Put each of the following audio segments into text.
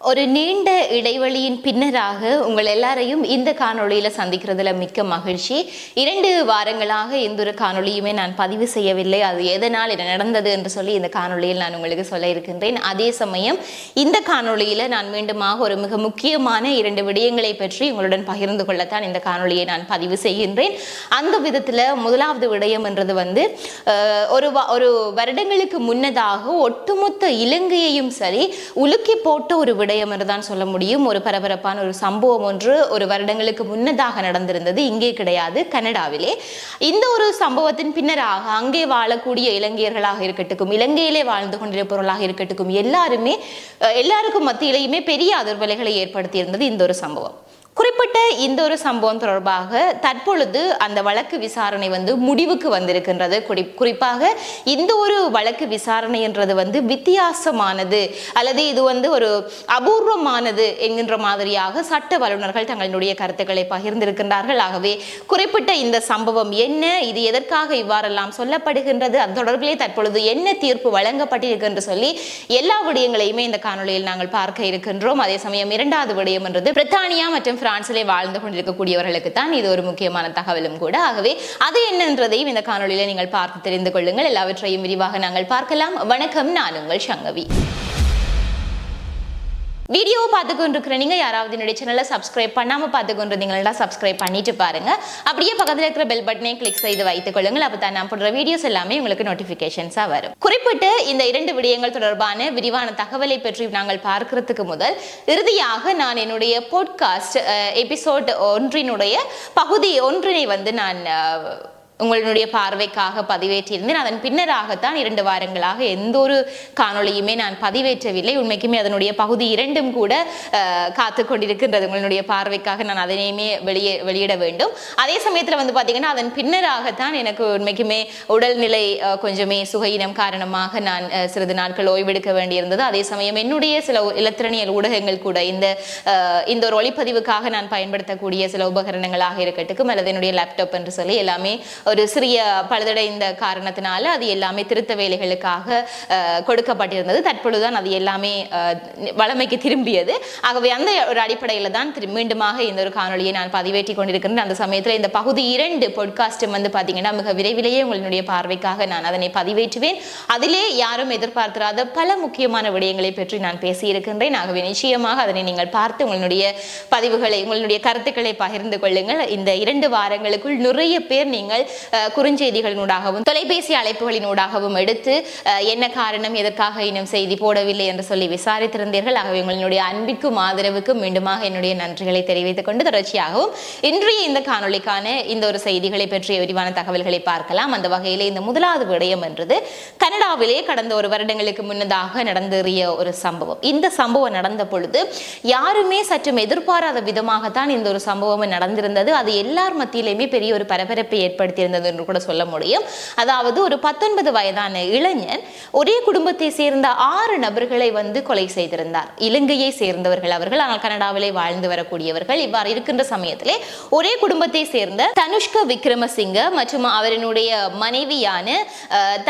ஒரு நீண்ட இடைவெளியின் பின்னராக உங்கள் எல்லாரையும் இந்த காணொளியில் சந்திக்கிறதுல மிக்க மகிழ்ச்சி. இரண்டு வாரங்களாக எந்த ஒரு காணொளியுமே நான் பதிவு செய்யவில்லை. அது எதனால் என்ன நடந்தது என்று சொல்லி இந்த காணொளியில் நான் உங்களுக்கு சொல்ல இருக்கின்றேன். அதே சமயம் இந்த காணொளியில் நான் மீண்டுமாக ஒரு மிக முக்கியமான இரண்டு விடயங்களை பற்றி உங்களுடன் பகிர்ந்து கொள்ளத்தான் இந்த காணொளியை நான் பதிவு செய்கின்றேன். அந்த விதத்தில் முதலாவது விடயம் என்றது வந்து ஒரு ஒரு வருடங்களுக்கு முன்னதாக ஒட்டுமொத்த இலங்கையையும் சரி உலுக்கி போட்ட ஒரு விடயம் என்று தான் சொல்ல முடியும். ஒரு பரபரப்பான ஒரு சம்பவம் ஒன்று ஒரு வருடங்களுக்கு முன்னதாக நடந்திருந்தது. இங்கே கிடையாது கனடாவிலே. இந்த ஒரு சம்பவத்தின் பின்னராக அங்கே வாழக்கூடிய இலங்கையர்களாக இருக்கட்டும் இலங்கையிலே வாழ்ந்து கொண்டிருப்பவர்களாக இருக்கட்டும் எல்லாருமே எல்லாருக்கும் மத்தியிலையுமே பெரிய அதிர்வலைகளை ஏற்படுத்தியிருந்தது இந்த ஒரு சம்பவம். குறிப்பிட்ட இந்த ஒரு சம்பவம் தொடர்பாக தற்பொழுது அந்த வழக்கு விசாரணை வந்து முடிவுக்கு வந்திருக்கின்றது. குறி- குறிப்பாக இந்த ஒரு வழக்கு விசாரணை என்றது வந்து வித்தியாசமானது அல்லது இது வந்து ஒரு அபூர்வமானது என்கின்ற மாதிரியாக சட்ட வல்லுநர்கள் தங்களுடைய கருத்துக்களை பகிர்ந்திருக்கின்றார்கள். ஆகவே குறிப்பிட்ட இந்த சம்பவம் என்ன இது எதற்காக இவ்வாறெல்லாம் சொல்லப்படுகின்றது அது தொடர்பிலே தற்பொழுது என்ன தீர்ப்பு வழங்கப்பட்டிருக்கு என்று சொல்லி எல்லா விடயங்களையுமே இந்த காணொளியில் நாங்கள் பார்க்க இருக்கின்றோம். அதே சமயம் இரண்டாவது விடயம் என்றது பிரித்தானியா மற்றும் பிரான்சிலே வாழ்ந்து கொண்டிருக்கக்கூடியவர்களுக்கு தான் இது ஒரு முக்கியமான தகவலும் கூட. ஆகவே அது என்னன்றதையும் இந்த காணொளியில நீங்கள் பார்த்து தெரிந்து கொள்ளுங்கள். எல்லாவற்றையும் விரிவாக நாங்கள் பார்க்கலாம். வணக்கம். நான் உங்கள் சங்கவி. வீடியோ பார்த்து கொண்டிருக்கிற யாராவது என்னுடைய சேனலை சப்ஸ்கிரைப் பண்ணாமல் பார்த்து கொண்டிருந்தீங்கன்னா சப்ஸ்கிரைப் பண்ணிட்டு பாருங்க. அப்படியே பக்கத்தில் இருக்கிற பெல் பட்டனை கிளிக் செய்து வைத்துக் கொள்ளுங்கள் அப்போ தான் நான் போடுற வீடியோஸ் எல்லாமே உங்களுக்கு நோட்டிஃபிகேஷன்ஸாக வரும். குறிப்பிட்டு இந்த இரண்டு விடயங்கள் தொடர்பான விரிவான தகவலை பற்றி நாங்கள் பார்க்கறதுக்கு முதல் இறுதியாக நான் என்னுடைய போட்காஸ்ட் எபிசோட் ஒன்றினுடைய பகுதி ஒன்றினை வந்து நான் உங்களுடைய பார்வைக்காக பதிவேற்றியிருந்தேன். அதன் பின்னராகத்தான் இரண்டு வாரங்களாக எந்த ஒரு காணொளியுமே நான் பதிவேற்றவில்லை. உண்மைக்குமே அதனுடைய பகுதி இரண்டும் கூட காத்து கொண்டிருக்கின்றது. உங்களுடைய பார்வைக்காக நான் அதனையுமே வெளியே வெளியிட வேண்டும். அதே சமயத்தில் வந்து பார்த்தீங்கன்னா அதன் பின்னராகத்தான் எனக்கு உண்மைக்குமே உடல்நிலை கொஞ்சமே சுகையினம் காரணமாக நான் சிறிது நாட்கள் ஓய்வெடுக்க வேண்டியிருந்தது. அதே சமயம் என்னுடைய சில இலத்திரனியல் ஊடகங்கள் கூட இந்த இந்த ஒரு ஒளிப்பதிவுக்காக நான் பயன்படுத்தக்கூடிய சில உபகரணங்களாக இருக்கட்டும் அல்லது என்னுடைய லேப்டாப் என்று சொல்லி எல்லாமே ஒரு சிறிய பழுதடைந்த காரணத்தினால அது எல்லாமே திருத்த வேலைகளுக்காக கொடுக்கப்பட்டிருந்தது. தற்பொழுதுதான் அது எல்லாமே வளமைக்கு திரும்பியது. ஆகவே அந்த ஒரு அடிப்படையில் தான் திரு மீண்டுமாக இந்த ஒரு காணொளியை நான் பதிவேற்றி கொண்டிருக்கிறேன் அந்த சமயத்தில் இந்த பகுதி இரண்டு பொட்காஸ்டும் வந்து பார்த்தீங்கன்னா மிக விரைவிலேயே உங்களுடைய பார்வைக்காக நான் அதனை பதிவேற்றுவேன். அதிலே யாரும் எதிர்பார்த்திராத பல முக்கியமான விடயங்களை பற்றி நான் பேசியிருக்கின்றேன். ஆகவே நிச்சயமாக அதனை நீங்கள் பார்த்து உங்களுடைய பதிவுகளை உங்களுடைய கருத்துக்களை பகிர்ந்து கொள்ளுங்கள். இந்த இரண்டு வாரங்களுக்குள் நிறைய பேர் நீங்கள் குறுஞ்செய்திகளினூடாகவும் தொலைபேசி அழைப்புகளினூடாகவும் எடுத்து என்ன காரணம் எதற்காக இன்னும் செய்தி போடவில்லை என்று சொல்லி விசாரித்திருந்தீர்கள். ஆகவே உங்களுடைய அன்பிற்கும் ஆதரவுக்கும் மீண்டுமாக என்னுடைய நன்றிகளை தெரிவித்துக் கொண்டு தொடர்ச்சியாகவும் இன்றைய இந்த காணொளிக்கான இந்த ஒரு செய்திகளை பற்றிய விரிவான தகவல்களை பார்க்கலாம். அந்த வகையில் இந்த முதலாவது விடயம் என்றது கனடாவிலே கடந்த ஒரு வருடங்களுக்கு முன்னதாக நடந்தேறிய ஒரு சம்பவம். இந்த சம்பவம் நடந்த பொழுது யாருமே சற்றும் எதிர்பாராத விதமாகத்தான் இந்த ஒரு சம்பவம் நடந்திருந்தது. அது எல்லார் மத்தியிலுமே பெரிய ஒரு பரபரப்பை ஏற்படுத்தி ஏற்படுத்தியிருந்தது என்று கூட சொல்ல முடியும். அதாவது ஒரு பத்தொன்பது வயதான இளைஞன் ஒரே குடும்பத்தை சேர்ந்த ஆறு நபர்களை வந்து கொலை செய்திருந்தார். இலங்கையை சேர்ந்தவர்கள் அவர்கள் ஆனால் கனடாவிலே வாழ்ந்து வரக்கூடியவர்கள். இவ்வாறு இருக்கின்ற சமயத்திலே ஒரே குடும்பத்தை சேர்ந்த தனுஷ்க விக்ரமசிங்க மற்றும் அவரினுடைய மனைவியான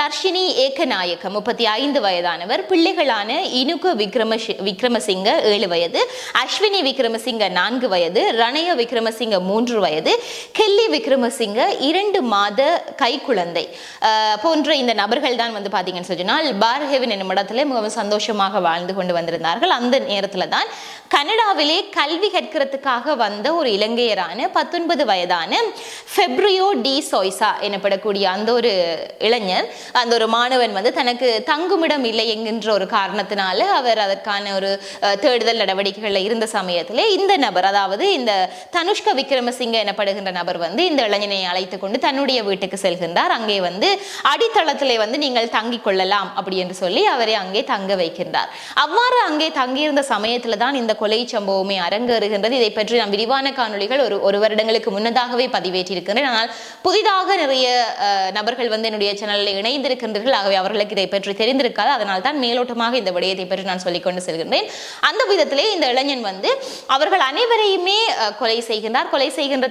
தர்ஷினி ஏக்கநாயக்க முப்பத்தி ஐந்து வயதானவர் பிள்ளைகளான இனுக விக்ரம விக்ரமசிங்க ஏழு வயது அஸ்வினி விக்ரமசிங்க நான்கு வயது ரணய விக்ரமசிங்க மூன்று வயது கெல்லி விக்ரமசிங்க இரண்டு மாத கைக்குழந்தை. போன்ற இந்த நபர்கள் தான் வந்து பார்த்தீங்கன்னு சொன்னால் பார்ஹெவன் என்னும் இடத்துல மிகவும் சந்தோஷமாக வாழ்ந்து கொண்டு வந்திருந்தார்கள். அந்த நேரத்தில் தான் கனடாவிலே கல்வி கற்கிறதுக்காக வந்த ஒரு இலங்கையரான பத்தொன்பது வயதான ஃபெப்ரியோ டி சோய்சா எனப்படக்கூடிய அந்த ஒரு இளைஞர் அந்த ஒரு மாணவன் வந்து தனக்கு தங்குமிடம் இல்லை என்கின்ற ஒரு காரணத்தினால அவர் அதற்கான ஒரு தேடுதல் நடவடிக்கைகளில் இருந்த சமயத்திலே இந்த நபர் அதாவது இந்த தனுஷ்க விக்ரமசிங்க எனப்படுகின்ற நபர் வந்து இந்த இளைஞனை அழைத்து கொண்டு தன்னுடைய வீட்டுக்கு செல்கின்றார். அங்கே வந்து அடித்தளத்திலே வந்து நீங்கள் தங்கிக் கொள்ளலாம் அப்படி என்று சொல்லி அவரை அங்கே தங்க வைக்கின்றார். அவ்வாறு அங்கே தங்கியிருந்த சமயத்துல தான் இந்த கொலை சம்பவமே அரங்கேறுகின்றது. இதை பற்றி நான் விரிவான காணொலிகள் ஒரு ஒரு வருடங்களுக்கு முன்னதாகவே பதிவேற்றிருக்கின்றேன். ஆனால் புதிதாக நிறைய நபர்கள் வந்து என்னுடைய சேனலில் இணைந்திருக்கின்றார்கள். ஆகவே அவர்களுக்கு இதை பற்றி தெரிந்திருக்காது. அதனால் தான் மேலோட்டமாக இந்த விடயத்தை பற்றி நான் சொல்லிக்கொண்டு செல்கின்றேன். அந்த விதத்திலே இந்த இளைஞன் வந்து அவர்கள் அனைவரையுமே கொலை செய்கின்றார். கொலை செய்கின்ற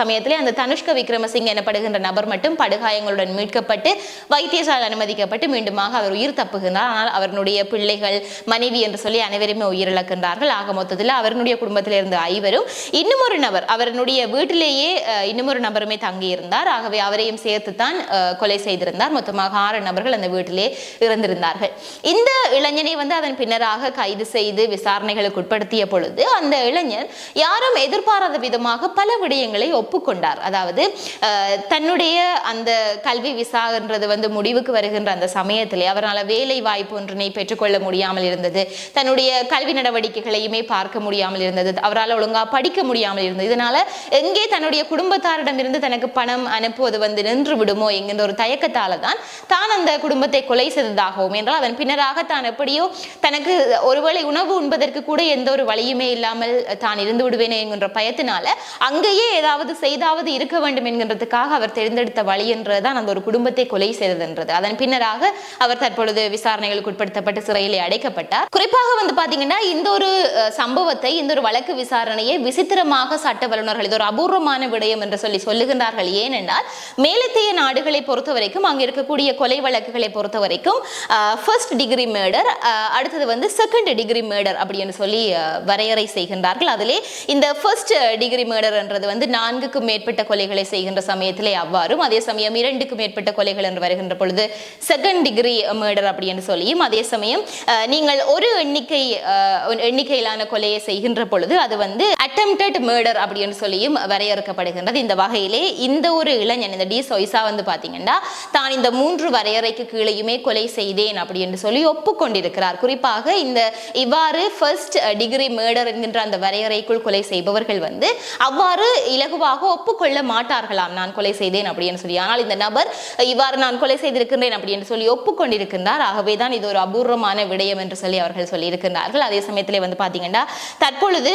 சமயத்திலே அந்த தனுஷ்க விக்ரமசிங் எனப்படுகின்ற வருகின்ற நபர் மட்டும் படுகாயங்களுடன் மீட்கப்பட்டு வைத்தியசாலை அனுமதிக்கப்பட்டு மீண்டுமாக அவர் உயிர் தப்புகின்றார். ஆனால் அவருடைய பிள்ளைகள் மனைவி என்று சொல்லி அனைவருமே உயிரிழக்கின்றார்கள். ஆக மொத்தத்தில் அவருடைய குடும்பத்தில் இருந்த ஐவரும் இன்னும் ஒரு நபர் அவருடைய வீட்டிலேயே இன்னும் ஒரு நபருமே தங்கியிருந்தார். ஆகவே அவரையும் சேர்த்து தான் கொலை செய்திருந்தார். மொத்தமாக ஆறு நபர்கள் அந்த வீட்டிலே இறந்திருந்தார்கள் இந்த இளைஞனை வந்து அதன் பின்னராக கைது செய்து விசாரணைகளுக்கு உட்படுத்திய பொழுது அந்த இளைஞர் யாரும் எதிர்பாராத விதமாக பல விடயங்களை ஒப்புக்கொண்டார். அதாவது அஹ், தன்னுடைய அந்த கல்வி விசான்றது வந்து முடிவுக்கு வருகின்ற அந்த சமயத்திலே அவரால் வேலை வாய்ப்பு ஒன்றினை பெற்றுக்கொள்ள முடியாமல் இருந்தது. தன்னுடைய கல்வி நடவடிக்கைகளையுமே பார்க்க முடியாமல் இருந்தது. அவரால் ஒழுங்காக படிக்க முடியாமல் இருந்தது. இதனால எங்கே தன்னுடைய குடும்பத்தாரிடமிருந்து தனக்கு பணம் அனுப்புவது வந்து நின்று விடுமோ என்கின்ற ஒரு தயக்கத்தால தான் தான் அந்த குடும்பத்தை கொலை செய்ததாகவும் என்றால் அதன் பின்னராக தான் எப்படியோ தனக்கு ஒருவேளை உணவு உண்பதற்கு கூட எந்த ஒரு வழியுமே இல்லாமல் தான் இருந்து விடுவேனே என்கின்ற பயத்தினால அங்கேயே ஏதாவது செய்தாவது இருக்க வேண்டும் என்கின்றதுக்காக அவர் தேர்ந்தெடுத்த வழி என்றதுதான் அந்த ஒரு குடும்பத்தை கொலை செய்ததென்றது. அதன் பின்னராக அவர் தற்பொழுது விசாரணைகளுக்கு உட்படுத்தப்பட்டு சிறையிலே அடைக்கப்பட்டார். குறிப்பாக வந்து பாத்தீங்கன்னா இந்த ஒரு சம்பவத்தை இந்த ஒரு வழக்கு விசாரணையை விசித்திரமாக சட்ட வல்லுநர்கள் இது ஒரு அபூர்வமான விடயம் என்று சொல்லி சொல்லுகின்றார்கள். ஏனென்றால் மேலத்தைய நாடுகளை பொறுத்த வரைக்கும் அங்க இருக்கக்கூடிய கொலை வழக்குகளை பொறுத்த வரைக்கும் ஃபர்ஸ்ட் டிகிரி மேர்டர் அடுத்தது வந்து செகண்ட் டிகிரி மேர்டர் அப்படின்னு சொல்லி வரையறை செய்கின்றார்கள். அதிலே இந்த ஃபர்ஸ்ட் டிகிரி மேர்டர்ன்றது வந்து நான்குக்கும் மேற்பட்ட கொலைகளை செய்கின்ற சமயத்தில் அவ்வாறும். அதே சமயம் இரண்டுக்கு மேற்பட்ட கொலைகள் என்று வருகின்ற பொழுது செகண்ட் டிகிரி மேர்டர் அப்படின்னு சொல்லியும் அதே சமயம் நீங்கள் ஒரு எண்ணிக்கை எண்ணிக்கையிலான கொலையை செய்கின்ற பொழுது அது வந்து அட்டம்ப்டட் மேர்டர் அப்படின்னு சொல்லியும் வரையறுக்கப்படுகின்றது. இந்த வகையிலே இந்த ஒரு இளைஞன் இந்த டி சொய்சா வந்து பார்த்தீங்கன்னா தான் இந்த மூன்று வரையறைக்கு கீழேயுமே கொலை செய்தேன் அப்படின்னு சொல்லி ஒப்புக்கொண்டிருக்கிறார். குறிப்பாக இந்த இவ்வாறு ஃபர்ஸ்ட் டிகிரி மேர்டர் என்கின்ற அந்த வரையறைக்குள் கொலை செய்பவர்கள் வந்து அவ்வாறு இலகுவாக ஒப்புக்கொள்ள மாட்டார்களாம். நான் கொலை செய்தேன் அப்படின்னு சொல்லி. ஆனால் இந்த நபர் இவ்வாறு நான் கொலை செய்திருக்கின்றேன் அப்படின்னு சொல்லி ஒப்புக்கொண்டிருக்கின்றார். ஆகவே தான் இது ஒரு அபூர்வமான விடயம் என்று சொல்லி அவர்கள் சொல்லியிருக்கின்றார்கள். அதே சமயத்திலே வந்து பார்த்தீங்கன்னா தற்பொழுது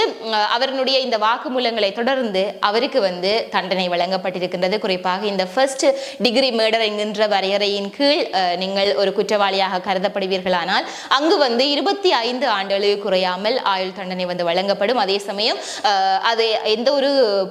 அவருடைய இந்த வாக்குமூலங்களை தொடர்ந்து அவருக்கு வந்து தண்டனை வழங்கப்பட்டிருக்கின்றது. குறிப்பாக இந்த ஃபர்ஸ்ட் டிகிரி மேர்டர் என்கின்ற வரையறையின் கீழ் நீங்கள் ஒரு குற்றவாளியாக கருதப்படுவீர்களானால் அங்கு வந்து இருபத்தி ஐந்து ஆண்டுகளுக்கு குறையாமல் ஆயுள் தண்டனை வந்து வழங்கப்படும். அதே சமயம் அது எந்த ஒரு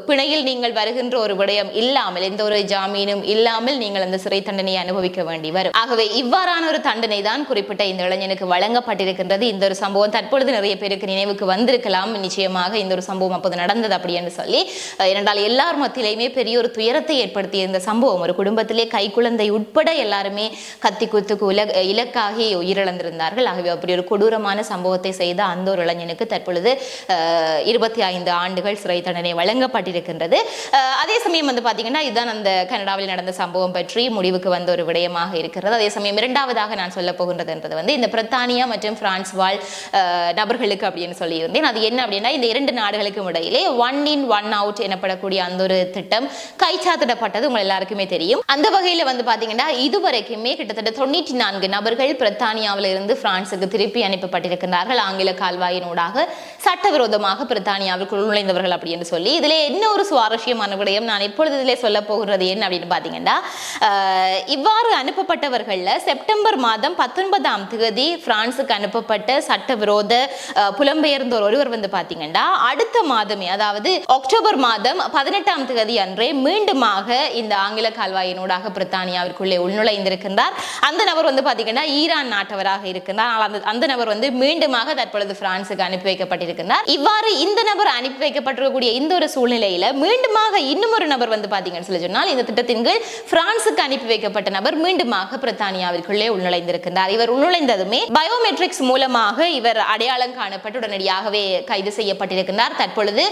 பிணையில் நீங்கள் வருகின்ற ஒரு விடயம் இல்லாமல் எந்த ஒரு ஜாமீனும் இல்லாமல் நீங்கள் அந்த சிறை தண்டனையை அனுபவிக்க வேண்டி வரும். ஆகவே இவ்வாறான ஒரு தண்டனை தான் குறிப்பிட்ட இந்த இளைஞனுக்கு வழங்கப்பட்டிருக்கின்றது. இந்த ஒரு சம்பவம் தற்பொழுது நிறைய பேருக்கு நினைவுக்கு வந்திருக்கலாம். நிச்சயமாக இந்த ஒரு சம்பவம் அப்போது நடந்தது அப்படின்னு சொல்லி அஹ், ஏனென்றால் எல்லார் மத்தியிலையுமே பெரிய ஒரு துயரத்தை ஏற்படுத்திய இந்த சம்பவம். ஒரு குடும்பத்திலே கைக்குழந்தை உட்பட எல்லாருமே கத்தி குத்துக்கு உலக இலக்காகி உயிரிழந்திருந்தார்கள். ஆகவே அப்படி ஒரு கொடூரமான சம்பவத்தை செய்த அந்த ஒரு இளைஞனுக்கு தற்பொழுது இருபத்தி ஐந்து ஆண்டுகள் சிறை தண்டனை வழங்கப்பட்டிருக்கின்றது. அதே சமயம் வந்து பார்த்தீங்கன்னா இதுதான் அந்த கனடாவில் நடந்த சம்பவம் பற்றி முடிவுக்கு வந்த ஒரு விடயமாக இருக்கிறது. அதே சமயம் இரண்டாவதாக நான் சொல்ல போகின்றதுன்றது வந்து இந்த பிரித்தானியா மற்றும் பிரான்ஸ் வாழ் நபர்களுக்கு அப்படின்னு சொல்லியிருந்தேன். அது என்ன அப்படின்னா இந்த இரண்டு நாடுகளுக்கும் இடையிலே ஒன் இன் ஒன் அவுட் எனப்படக்கூடிய அந்த ஒரு திட்டம் கைச்சாத்திடப்பட்டது. உங்கள் எல்லாருக்குமே தெரியும். அந்த வகையில் வந்து பார்த்தீங்கன்னா இதுவரைக்குமே கிட்டத்தட்ட தொண்ணூற்றி நான்கு நபர்கள் பிரித்தானியாவில் இருந்து பிரான்சுக்கு திருப்பி அனுப்பப்பட்டிருக்கிறார்கள் ஆங்கில கால்வாயினூடாக சட்டவிரோதமாக பிரித்தானியாவிற்குள் நுழைந்தவர்கள் அப்படின்னு சொல்லி. இதில் என்ன ஒரு சுவாரஸ்யமான விடயம் நான் இப்பொழுது இதிலே சொல்ல போகிறது என்ன அப்படின்னு பார்த்தீங்கன்னா இவ்வாறு அனுப்பப்பட்டவர்களில் செப்டம்பர் மாதம் பத்தொன்பதாம் தேதி பிரான்ஸுக்கு அனுப்பப்பட்ட சட்டவிரோத புலம்பெயர்ந்தோர் ஒருவர் வந்து பார்த்தீங்கன்னா அடுத்த மாதமே அதாவது அக்டோபர் மாதம் பதினெட்டாம் தேதி அன்றே மீண்டுமாக இந்த ஆங்கில கால்வாயினூடாக பிரித்தானியாவிற்குள்ளே உள்நுழைந்திருக்கின்றார். அந்த நபர் வந்து பார்த்தீங்கன்னா ஈரான் நாட்டவராக இருக்கின்றார். அந்த அந்த நபர் வந்து மீண்டுமாக தற்பொழுது பிரான்ஸுக்கு அனுப்பி வைக்கப்பட்டிருக்கின்றார். இவ்வாறு இந்த நபர் அனுப்பி வைக்கப்பட்டிருக்கக்கூடிய இந்த ஒரு சூழ்நிலையில மீண்டுமாக இன்னும் ஒரு நபர் வந்து பார்த்தீங்கன்னு சொல்லி சொன்னால் இந்த திட்டத்தின் கீழ் பிரான்சுக்கு அனுப்பி வைக்கப்பட்ட நபர் மீண்டுமாக பிரித்தானியாவிற்குள்ளே உள்நுழைந்திருக்கின்றார். இவர் உள்நுழைந்ததுமே பயோமெட்ரிக்ஸ் மூலமாக இவர் அடையாளம் காணப்பட்டு உடனடியாகவே கைது செய்யப்பட்டிருக்கின்றார். தற்பொழுது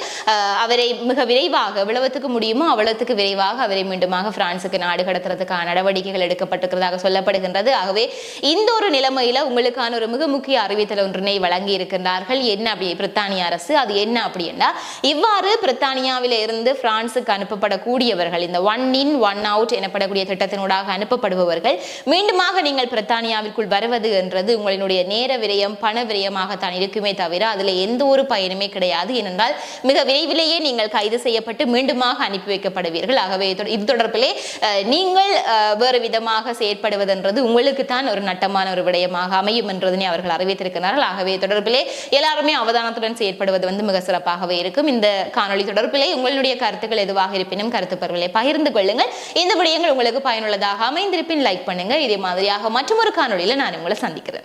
அவரை மிக விரைவாக எவ்வளவுத்துக்கு முடியுமோ அவ்வளவுக்கு விரைவாக அவரை மீண்டுமாக பிரான்சுக்கு நாடு கடத்துறதுக்கான நடவடிக்கைகள் எடுக்கப்பட்டிருக்கிறதாக சொல்லப்படுகின்றது. ஆகவே இந்த ஒரு நிலைமையில உங்களுக்கான ஒரு மிக முக்கிய அறிவித்தல் ஒன்றினை வழங்கி இருக்கின்றார்கள் என்ன அப்படி பிரித்தானிய அரசு? அது என்ன அப்படின்னா இவ்வாறு பிரித்தானியாவில இருந்து பிரான்சுக்கு அனுப்பப்படக்கூடியவர்கள் இந்த ஒன் இன் ஒன் அவுட் எனப்படக்கூடிய திட்டத்தினூடாக அனுப்பப்படுபவர்கள். மீண்டுமாக நீங்கள் பிரித்தானியாவிற்குள் வருவது என்றது உங்களினுடைய நேர விரயம் பண விரயமாகத்தான் இருக்குமே தவிர அதில் எந்த ஒரு பயனுமே கிடையாது. ஏனென்றால் மிக விரைவிலேயே நீங்கள் கைது செய்யப்பட்டு மீண்டுமாக அனுப்பி வைக்கப்படுவீர்கள். ஆகவே இது தொடர்பிலே நீங்கள் வேறு விதமாக செயற்படுவதென்றது உங்களுக்கு தான் ஒரு நட்டமான ஒரு விடயமாக அமையும் என்றதனை அவர்கள் அறிவித்திருக்கிறார்கள். ஆகவே தொடர்பிலே எல்லாருமே அவதானத்துடன் செயற்படுவது வந்து மிக சிறப்பாகவே இருக்கும். இந்த காணொளி தொடர்பிலே உங்களுடைய கருத்துக்கள் எதுவாக இருப்பினும் கருத்து பரவலை பகிர்ந்து கொள்ளுங்கள். இந்த விடயங்கள் உங்களுக்கு பயனுள்ளதாக அமைந்திருப்பின் லைக் பண்ணுங்க. இதே மாதிரியாக மற்றொரு காணொளியில நான் உங்களை சந்திக்கிறேன்.